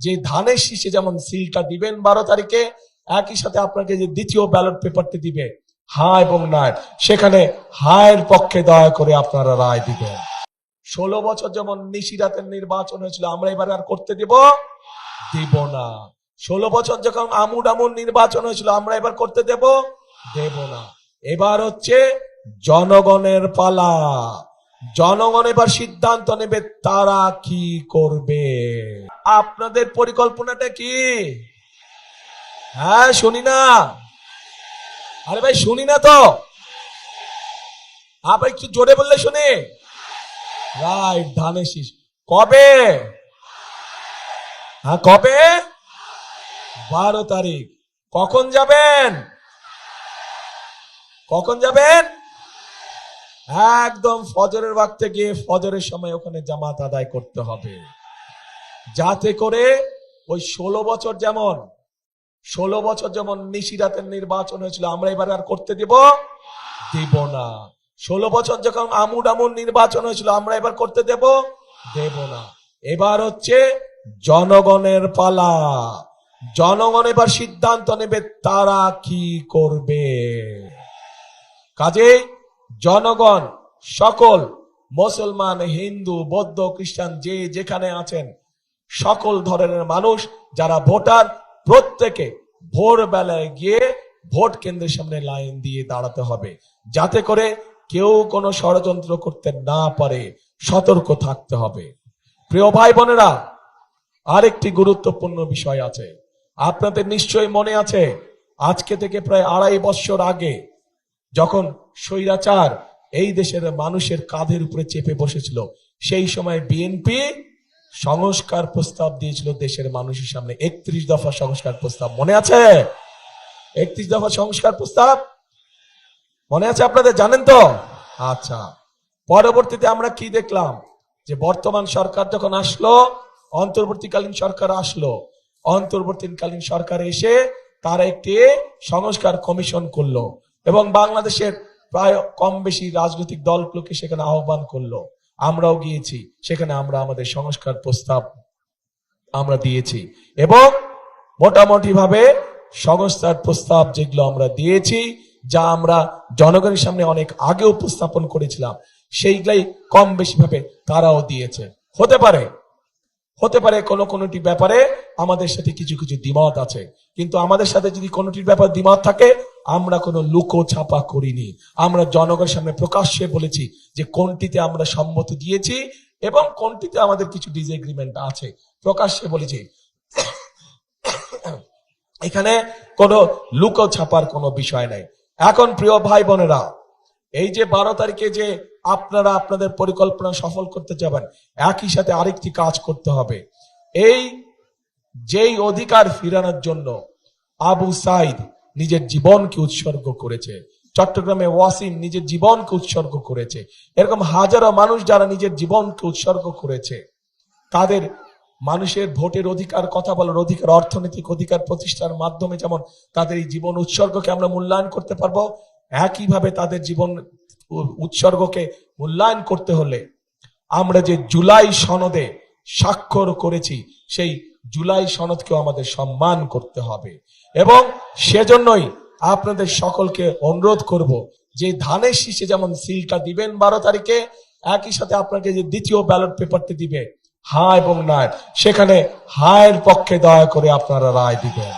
যে ধানের শীষে যেমন সিলটা দিবেন বারো তারিখে, একই সাথে আপনাকে যে দ্বিতীয় ব্যালট পেপারটি দিবে হা এবং না সেখানে হায়ের পক্ষে দয়া করে আপনারা রায় দিবেন। ষোলো বছর যেমন নিশিরাতের নির্বাচন হয়েছিল, আমরা এবার আর করতে দিব? দিব না। ষোলো বছর যখন আমুড আমুর নির্বাচন হয়েছিল, আমরা এবার করতে দেব? দেব না। এবার হচ্ছে জনগণের পালা। জনগণ এবার সিদ্ধান্ত নেবে তারা কি করবে। আপনাদের পরিকল্পনাটা কি? হ্যাঁ শুনি না। আরে ভাই, শুনি না তো। আবার একটু জোরে বললে শুনি। রাইট, ধানের শীষ। কবে? হ্যাঁ কবে? বারো তারিখ। কখন যাবেন? কখন যাবেন? একদম ফজরের ওয়াক্তে গিয়ে ফজরের সময় ওখানে জামাত আদায় করতে হবে। যাতে করে ওই ষোলো বছর যেমন, ষোলো বছর যেমন নিশিরাতের নির্বাচন হয়েছিল, আমরা এবার আর করতে দিব? দিব না। ষোলো বছর যখন আমুড আমুর নির্বাচন হয়েছিল, আমরা এবার করতে দেব? দেব না। এবার হচ্ছে জনগণের পালা। জনগণ এবার সিদ্ধান্ত নেবে তারা কি করবে। কাজেই জনগণ, সকল, মুসলমান, হিন্দু, বৌদ্ধ, খ্রিস্টান, যে যেখানে আছেন, সকল ধরনের মানুষ যারা ভোটার, প্রত্যেকে ভোরবেলায় গিয়ে ভোট কেন্দ্রের সামনে লাইন দিয়ে দাঁড়াতে হবে। যাতে করে কেউ কোনো ষড়যন্ত্র করতে না পারে, সতর্ক থাকতে হবে। প্রিয় ভাই বোনেরা, আরেকটি গুরুত্বপূর্ণ বিষয় আছে। আপনাদের নিশ্চয়ই মনে আছে, আজকে থেকে প্রায় আড়াই বছর আগে যখন স্বৈরাচার। এই দেশের মানুষের কাঁধের উপরে চেপে বসেছিল। সেই সময় বিএনপি সংস্কার প্রস্তাব দিয়েছিল দেশের মানুষের সামনে। একত্রিশ দফা সংস্কার প্রস্তাব। মনে আছে? একত্রিশ দফা সংস্কার প্রস্তাব? মনে আছে আপনাদের? জানেন তো? আচ্ছা। পরবর্তীতে আমরা কি দেখলাম? যে বর্তমান সরকার যখন আসলো, অন্তর্বর্তীকালীন সরকার আসলো। অন্তর্বর্তীকালীন সরকার এসে তারা একটি সংস্কার কমিশন করল। এবং বাংলাদেশের প্রায় কম বেশি রাজনৈতিক দলগুলোকে সেখানে আহ্বান করল। আমরাও গিয়েছি। সেখানে আমরা আমাদের সংস্কার প্রস্তাব আমরা দিয়েছি। এবং মোটামুটি ভাবে সংস্থার প্রস্তাব যেগুলো আমরা দিয়েছি, যা আমরা জনগণের সামনে অনেক আগে উপস্থাপন করেছিলাম, সেইগুলাই কম বেশি ভাবে তারাও দিয়েছে। হতে পারে। হতে পারে কোনো কোনোটি ব্যাপারে আমাদের সাথে কিছু কিছু দ্বিমত আছে। কিন্তু আমাদের সাথে যদি কোনোটির ব্যাপার দ্বিমত থাকে আমরা কোনো লুকো ছাপা করিনি। আমরা জনগণের সামনে প্রকাশ্যে বলেছি যে কোনটিতে আমরা সম্মত দিয়েছি এবং কোনটিতে আমাদের কিছু ডিসএগ্রিমেন্ট আছে। প্রকাশ্যে বলেছি। এখানে কোনো লুকো ছাপার কোনো বিষয় নাই। এখন প্রিয় ভাই বোনেরা এই যে বারো তারিখে যে আপনারা আপনাদের পরিকল্পনা সফল করতে যাবেন, একই সাথে আরেকটি কাজ করতে হবে। এই যেই অধিকার ফিরানোর জন্য আবু সাইদ নিজের জীবনকে উৎসর্গ করেছে। চট্টগ্রামে ওয়াসিম নিজের জীবনকে উৎসর্গ করেছে। এরকম হাজারো মানুষ যারা নিজের জীবনকে উৎসর্গ করেছে, তাদের মানুষের ভোটের অধিকার, কথা বলার অধিকার, অর্থনৈতিক অধিকার প্রতিষ্ঠার মাধ্যমে যেমন তাদের এই জীবন উৎসর্গকে আমরা মূল্যায়ন করতে পারব, একইভাবে তাদের জীবন উৎসর্গকে মূল্যায়ন করতে হলে আমরা যে জুলাই সনদে স্বাক্ষর করেছি, সেই জুলাই সনদকেও আমাদের সম্মান করতে হবে। এবং সেজন্যই আপনাদের সকলকে অনুরোধ করব যে ধানের শীষে যেমন সিলটা দিবেন বারো তারিখে, একই সাথে আপনাকে যে দ্বিতীয় ব্যালট পেপারটি দিবে, হা এবং না সেখানে হায়ের পক্ষে দয়া করে আপনারা রায় দিবেন।